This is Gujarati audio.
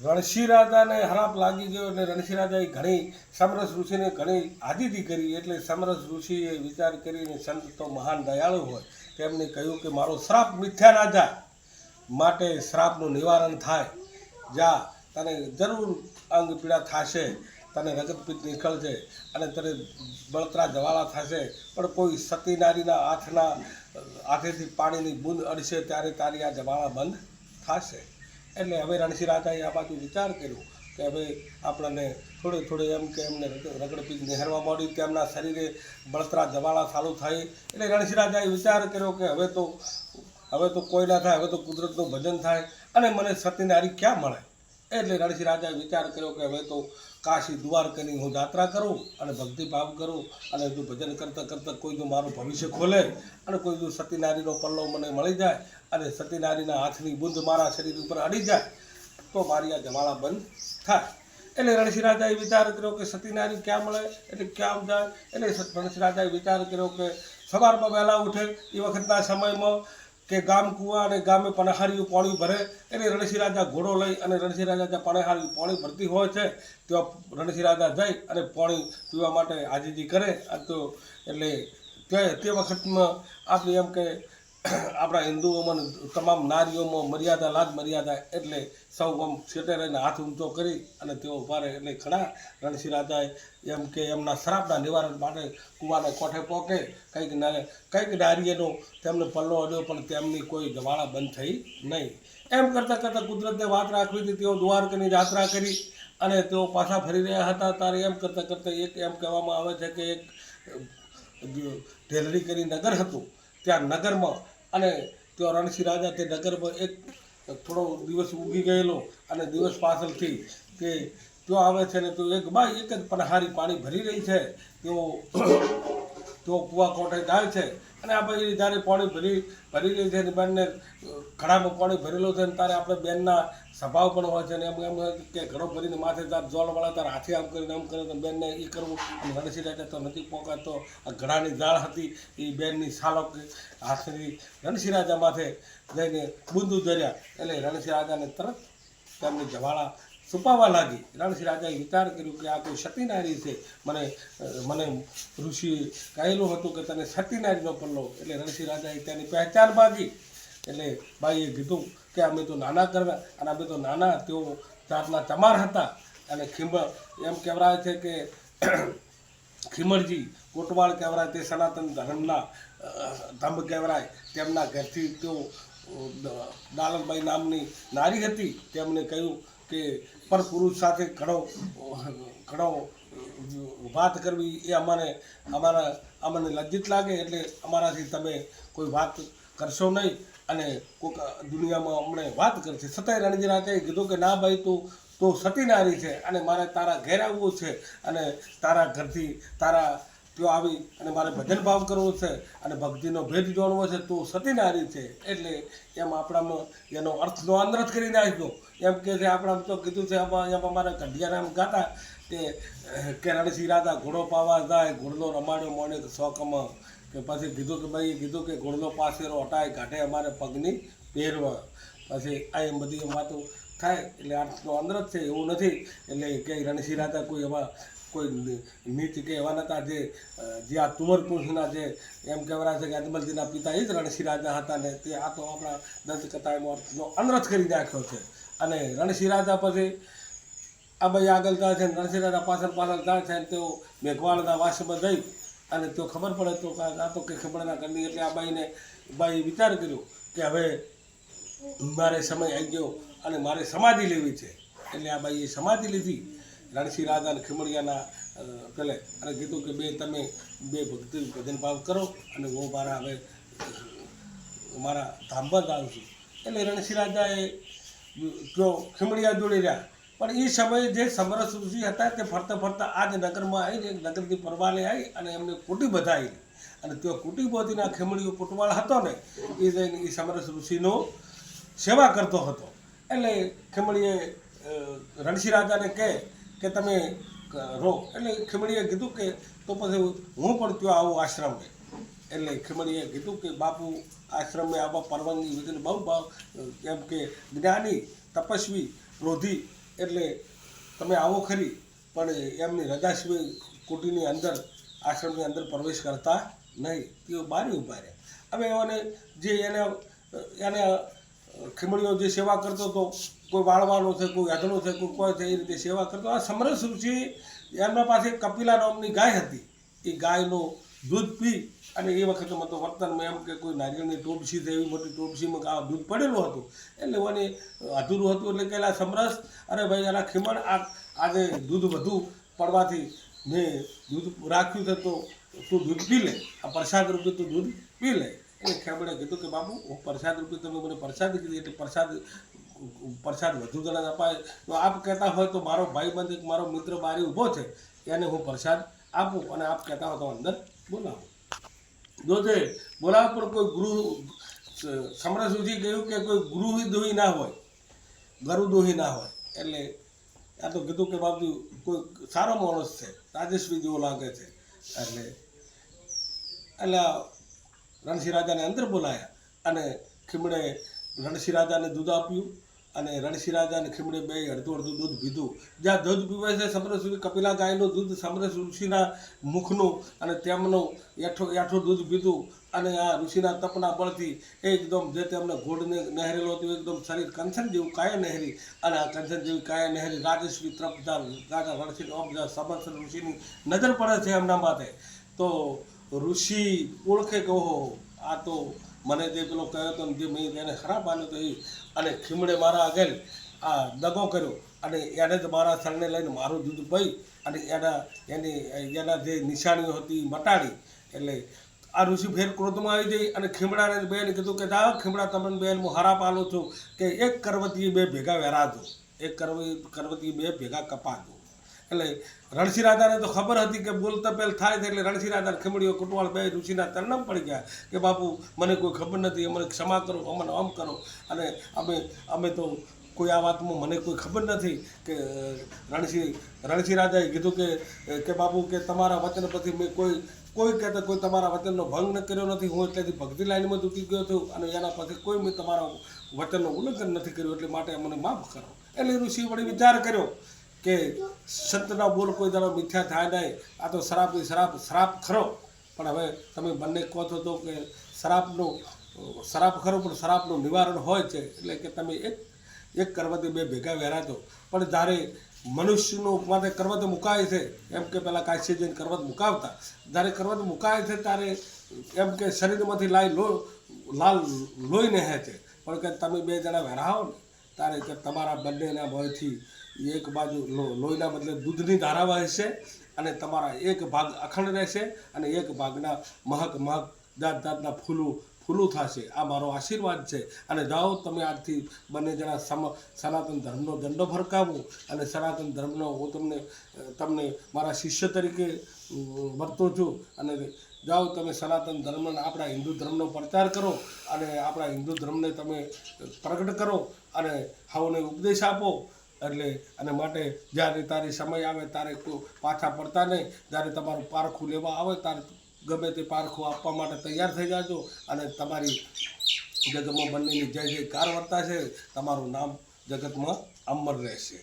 રણશી રાજાને હરાપ લાગી ગયો એટલે રણશી રાજાએ ઘણી સમરસ ઋષિને ઘણી આદિતિ કરી એટલે સમરસ ઋષિએ વિચાર કરીને સંત તો મહાન દયાળુ હોય. તેમને કહ્યું કે મારો શ્રાપ મિથ્યા જાય માટે શ્રાપનું નિવારણ થાય. જા, તને જરૂર અંગ પીડા થશે, તને રગતપિત્ત નીકળશે અને તને બળતરા જવાળા થશે. પણ કોઈ સતી નારીના હાથના, હાથેથી પાણીની બૂંદ અડશે ત્યારે તારી આ જવાળા બંધ થશે. એટલે હવે રણસિંહ રાજાએ આ બાજુ વિચાર કર્યો કે હવે આપણને થોડે થોડે એમ કે એમને રગડપી નિહારવા કે એમના શરીરે બળતરા જવાળા ચાલુ થાય. એટલે રણસિંહ રાજાએ વિચાર કર્યો કે હવે તો હવે તો કોઈ ના થાય, હવે તો કુદરતનું ભજન થાય. અને મને સતી નારી ક્યાં મળે? એટલે રણસિંહ રાજાએ વિચાર કર્યો કે હવે તો કાશી દ્વારકાની હું યાત્રા કરું અને ભક્તિભાવ કરું અને જો ભજન કરતાં કરતાં કોઈ જો મારું ભવિષ્ય ખોલે અને કોઈ જો સતીનારીનો પલ્લો મને મળી જાય અને સતીનારીના હાથની બુંદ મારા શરીર ઉપર અડી જાય, તો મારી આ જમાળા બંધ થાય. એટલે રણસિંહ રાજાએ વિચાર કર્યો કે સતીનારી ક્યાં મળે, એટલે ક્યાં જાય? એટલે રણસિંહ રાજાએ વિચાર કર્યો કે સવારમાં વહેલા ઉઠે, એ વખતના સમયમાં કે ગામ કુવા અને ગામે પનહારીયું પાણી ભરે એટલે રણસિંહ રાજા ઘોડો લઈ અને રણસિંહ રાજા જ્યાં પનહારી પાણી ભરતી હોય છે, ત્યાં રણસિંહ રાજા જઈ અને પાણી પીવા માટે આજીજી કરે. આ તો એટલે તે વખતમાં આપણે એમ કે આપણા હિન્દુઓમાં તમામ નારીઓમાં મર્યાદા, લાજ મર્યાદા એટલે સૌ આમ સેટે રહીને હાથ ઊંચો કરી અને તેઓ ઊભા રહે એટલે ઘણા રણસિંહ રાજાએ એમ કે એમના શ્રાપના નિવારણ માટે કુવાને કોઠે પોકે. કંઈક કંઈક નારીએનો તેમને પલ્લો અડ્યો, પણ તેમની કોઈ જવાળા બંધ થઈ નહીં. એમ કરતાં કરતાં કુદરતને વાત રાખવી હતી, તેઓ દ્વારકાની યાત્રા કરી અને તેઓ પાછા ફરી રહ્યા હતા. ત્યારે એમ કરતાં કરતાં એક એમ કહેવામાં આવે છે કે એક ઢેલરી કરી નગર હતું. ત્યાં નગરમાં અને ત્યાં રણસિંહ રાજા તે નગરમાં એક થોડો દિવસ ઉગી ગયેલો અને દિવસ પાછળથી કે ત્યાં આવે છે ને તો એક બાય એક જ પનહારી પાણી ભરી રહી છે. તેઓ તેઓ કુવા કોઠે જાય છે. અને આ ભાઈ જ્યારે પાણી ભરી ભરી રહી છે બેનને ઘડામાં પાણી ભરેલું છે ને ત્યારે આપણે બેનના સ્વભાવ પણ હોય છે ને એમ એમ કે ઘડો ભરીને માથે તાર જોલ તાર હાથે આમ કરીને આમ કરે તો બેનને એ કરવું અને રણસી રાજા તો નથી પોકાતો. આ ઘડાની જાળ હતી એ બેનની સાલો હાથની રણસિંહ રાજા માથે જઈને બુંદુ ધર્યા. એટલે રણસિંહ રાજાને તરત તેમની જવાળા છુપાવા લાગી. રણસિંહ રાજાએ વિચાર કર્યો કે આ કોઈ સતીનારી છે. મને મને ઋષિએ કહેલું હતું કે તને સતીનારીનો પલ્લો. એટલે રણસિંહ રાજાએ તેની પહેચાન માગી એટલે ભાઈએ કીધું કે અમે તો નાના કરવા અને અમે તો નાના, તેઓ જાતના ચમાર હતા. અને ખીંબ એમ કહેવાય છે કે ખીમરજી કોટવાળ કહેવાય તે સનાતન ધર્મના ધંભ કહેવાય. તેમના ઘરથી તેઓ દાલનભાઈ નામની નારી હતી. તેમણે કહ્યું કે પર પુરુષ સાથે ઘણો ઘણો વાત કરવી એ અમારે, અમારા, અમને લજ્જિત લાગે એટલે અમારાથી તમે કોઈ વાત કરશો નહીં અને કોઈક દુનિયામાં અમને વાત કરશે. છતાંય રણજી રાજાએ કીધું કે, ના ભાઈ, તું, તો સતીનારી છે અને મારે તારા ઘેર આવવું છે અને તારા ઘરથી તારા ત્યાં આવી અને મારે ભજન ભાવ કરવો છે અને ભક્તિનો ભેદ જોડવો છે. તો સતીનારી છે. એટલે એમ આપણામાં એનો અર્થનો અનર્થ કરી નાખ્યો. એમ કે છે, આપણે આમ તો કીધું છે એમાં એમ અમારે કઢિયારામ ગાતા કે કે રણસિંહ રાજા ઘોડો પાવા જાય ઘોડનો રમાડ્યો મોને શોખમાં કે પછી કીધું કે ભાઈ, કીધું કે ઘોડનો પાસેરો હટાય કાઢે, અમારે પગની પહેરવા. પછી આ એમ બધી વાતો થાય, એટલે આટલો અંદર જ છે, એવું નથી. એટલે કે રણસિંહ રાજા કોઈ એવા, કોઈ નીચ કે એવા નતા જે જે આ તુમરપુરુષના જે એમ કહેવાય છે કે અજમલજીના પિતા એ જ રણસિંહ રાજા હતા ને તે આ તો આપણા દંતકથામાં અનર્થ કરી નાખ્યો છે. અને રણસિંહ રાજા પછી આ ભાઈ આગળ જાય છે રણશિરાજા પાછળ પાછળ જાય છે તેઓ મેઘવાળના વાસમાં જઈ અને તો ખબર પડે તો આ તો કે ખબર ના કરી એટલે આ બાઈને બાઈ વિચાર કર્યો કે હવે મારે સમય આવી ગયો અને મારે સમાધિ લેવી છે. એટલે આ બાઈએ સમાધિ લીધી. રણસિંહ રાજા અને ખીમડિયાના પેલે અને કીધું કે બે તમે બે ભક્તિ ભજન ભાવ કરો અને હું મારા હવે મારા ધામ પર આવું છું. એટલે રણસિંહ રાજાએ જો ખીમડિયા જોડી રહ્યા. પણ એ સમયે જે સમરસ ઋષિ હતા તે ફરતા ફરતા આ જ નગરમાં આવીને એક નગરથી પરવાલે આવી અને એમને કુટી બધાવી અને તેઓ કુટી ખેમડીઓ કુટવાળ હતો ને એ જઈને એ સમરસ ઋષિનો સેવા કરતો હતો. એટલે ખીમડીએ અ, રણસિંહ રાજાને કહે કે તમે રહો એટલે ખીમડીએ કીધું કે તો પછી હું પણ ત્યાં આવું આશ્રમે એટલે ખીમણીએ કીધું કે બાપુ આશ્રમે આવવા પરવાનગી વિધિને બહુ કેમ કે જ્ઞાની, તપસ્વી, રોધી, એટલે તમે આવો ખરી, પણ એમની રજા સિવાય કુટીની અંદર, આશ્રમની અંદર પ્રવેશ કરતા નહીં. તેઓ બારી ઊભા રહ્યા. હવે એને જે એને એને ખીમડીઓ જે સેવા કરતો હતો, કોઈ વાળવાનો છે, કોઈ અધણો છે, કોઈ કોઈ છે, એ રીતે સેવા કરતો આ સમરસ ઋષિ એમના પાસે કપિલા નામની ગાય હતી. એ ગાયનું દૂધ પી અને એ વખતે મતો વર્તનમાં એમ કે કોઈ નારિયેળની ટોપસી છે, એવી મોટી ટોપસીમાં આ દૂધ પડેલું હતું. એટલે મને અધૂરું હતું, એટલે કે એલા સમરસ, અરે ભાઈ એના ખીમણ, આ આજે દૂધ વધુ પડવાથી મેં દૂધ રાખ્યું છે તો તું દૂધ પી લે, આ પ્રસાદ રૂપે તું દૂધ પી લે. એટલે ખેમણે કીધું કે બાબુ, હું પ્રસાદ રૂપે તમે મને પ્રસાદ કીધી એટલે પ્રસાદ પ્રસાદ વધુ જણા અપાય. તો આપ કહેતા હોય તો મારો ભાઈબંધ એક મારો મિત્ર બારી ઊભો છે, એને હું પ્રસાદ આપું અને આપ કહેતા હો તો અંદર બોલાવો. જોજે બોલાવ પણ કોઈ ગુરુ સમરસ સુધી કહ્યું કે કોઈ ગુરુ દોહી ના હોય? ગરુ દોહી ના હોય. એટલે આ તો કીધું કે બાપજી, કોઈ સારો માણસ છે રાજેશ્રી જેવો લાગે છે. એટલે એટલે રણસિંહ રાજાને અંદર બોલાયા અને ખીમડે રણસિંહ રાજાને દૂધ આપ્યું. અને રણસિંહ રાજાને ખીમડે બે અડધું અડધું દૂધ પીધું. જ્યાં દૂધ પીવે છે સમરસ કપિલા ગાયનું દૂધ સમરસ ઋષિના મુખનું અને તેમનું એઠો એઠું દૂધ પીધું અને આ ઋષિના તપના બળથી એકદમ જે તેમને ઘોડને નહેરેલો હતો, એકદમ શરીર કંચન જેવું કાયા નહેરી અને આ કંચન જેવી કાયા નહેરી રાજેશ્રી ત્રપદાર રાજા રણસિંહ ઓબજા સમરસ ઋષિની નજર પડે છે એમના માટે તો ઋષિ ઓળખે કહો, આ તો મને જે પેલો કહ્યો હતો જે મેં એને ખરાબ માન્યો તો એ. અને ખીમડે મારા આગળ આ દગો કર્યો. અને એને જ મારા સ્થળને લઈને મારું દૂધ પી અને એના, એની, એના જે નિશાનીઓ હતી મટાડી. એટલે આ ઋષિ ફેર ક્રોધમાં આવી જઈ અને ખીમડાને બેન કીધું કે જાઓ ખીમડા, તમને બેન હું હરા પાલું છું કે એક કરવતી બે ભેગા વેરાજો એક કરવી કરવતી બે ભેગા કપાજો એટલે રણસિંહ રાજાને તો ખબર હતી કે બોલતા પહેલ થાય એટલે રણસિંહ રાજા ખીમડીઓ કુટવાળ બે ઋષિના તરણમ પડી ગયા કે બાપુ, મને કોઈ ખબર નથી, અમને ક્ષમા કરો, અમને આમ કરો. અને અમે અમે તો કોઈ આ વાતમાં મને કોઈ ખબર નથી કે રણસિંહ રણસિંહ રાજાએ કીધું કે કે બાપુ કે તમારા વચન પછી મેં કોઈ કોઈ કહેતા કોઈ તમારા વચનનો ભંગ ન કર્યો નથી, હું એટલેથી ભક્તિ લાઈનમાં તૂટી ગયો છું અને એના પછી કોઈ મેં તમારા વચનનું ઉલ્લંઘન નથી કર્યું, એટલે માટે મને માફ કરો. એટલે ઋષિ વળી વિચાર કર્યો કે સંતના બોલ કોઈ દાડો મિથ્યા થાય નહીં. આ તો શરાબની શરાબ શરાબ ખરો. પણ હવે તમે બંને કહો છો તો કે શરાબનું શરાબ ખરો, પણ શરાબનું નિવારણ હોય છે. એટલે કે તમે એક એક કરવાથી બે ભેગા વહેરાતો પણ જ્યારે મનુષ્યનું માટે કરવત મુકાય છે, એમ કે પેલા કાશી જઈને કરવત મુકાવતા. જ્યારે કરવત મુકાય છે, ત્યારે એમ કે શરીરમાંથી લાઈ લો, લાલ લોહી નહે છે. પણ કે તમે બે જણા વેરાવો ને. ત્યારે કે તમારા બંનેના ભયથી એક બાજુ લોહીના બદલે દૂધની ધારા વહેશે અને તમારા એક ભાગ અખંડ રહેશે અને એક ભાગના મહક મહક જાત જાતના ફૂલું ફૂલું થશે. આ મારો આશીર્વાદ છે. અને જાઓ તમે આજથી બંને જણા સમ, સનાતન ધર્મનો દંડો ફરકાવો અને સનાતન ધર્મનો હું તમને તમને મારા શિષ્ય તરીકે વર્તો છું. અને જાઓ તમે સનાતન ધર્મને આપણા હિન્દુ ધર્મનો પ્રચાર કરો અને આપણા હિન્દુ ધર્મને તમે પ્રગટ કરો અને હવને ઉપદેશ આપો. એટલે અને માટે જ્યારે તારે સમય આવે કોઈ પાછા પડતા નહીં. જ્યારે તમારું પારખું લેવા આવે ત્યારે ગમે તે પારખું આપવા માટે તૈયાર થઈ જાજો અને તમારી જગતમાં બંનેની જય જયકાર વર્તાશે. તમારું નામ જગતમાં અમર રહેશે.